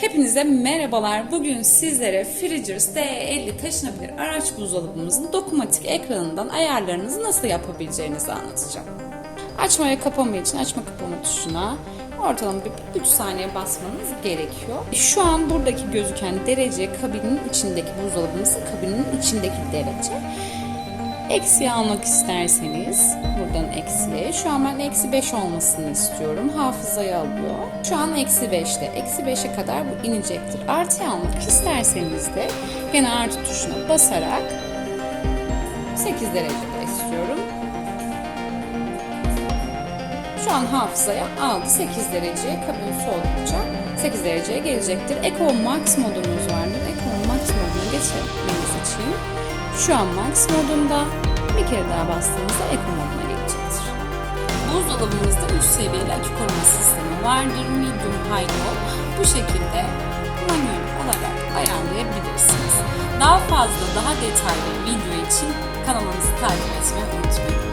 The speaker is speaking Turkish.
Hepinize merhabalar. Bugün sizlere Frigers D50 taşınabilir araç buzdolabımızın dokunmatik ekranından ayarlarınızı nasıl yapabileceğinizi anlatacağım. Açma ve kapama için açma kapama tuşuna ortalama bir 3 saniye basmanız gerekiyor. Şu an buradaki gözüken derece kabinin içindeki buzdolabımızın kabinin içindeki derece. Eksiye almak isterseniz buradan eksiye. Şu an ben eksi 5 olmasını istiyorum. Hafızaya alıyor. Şu an eksi 5'te. Eksi 5'e kadar bu inecektir. Artıya almak isterseniz de gene artı tuşuna basarak 8 derecede istiyorum. Şu an hafızaya aldı. 8 dereceye kabin soğudukça 8 dereceye gelecektir. Eco Max modumuz vardır. Eco Max moduna geçmemiz için şu an Max modunda bir kere daha bastığınızda Eco moduna gelecektir. Buzdolabımızda üst seviyeli akü koruma sistemi vardır. Medium, High, Low. Bu şekilde manuel olarak ayarlayabilirsiniz. Daha fazla, daha detaylı video için kanalımızı takip etmeyi unutmayın.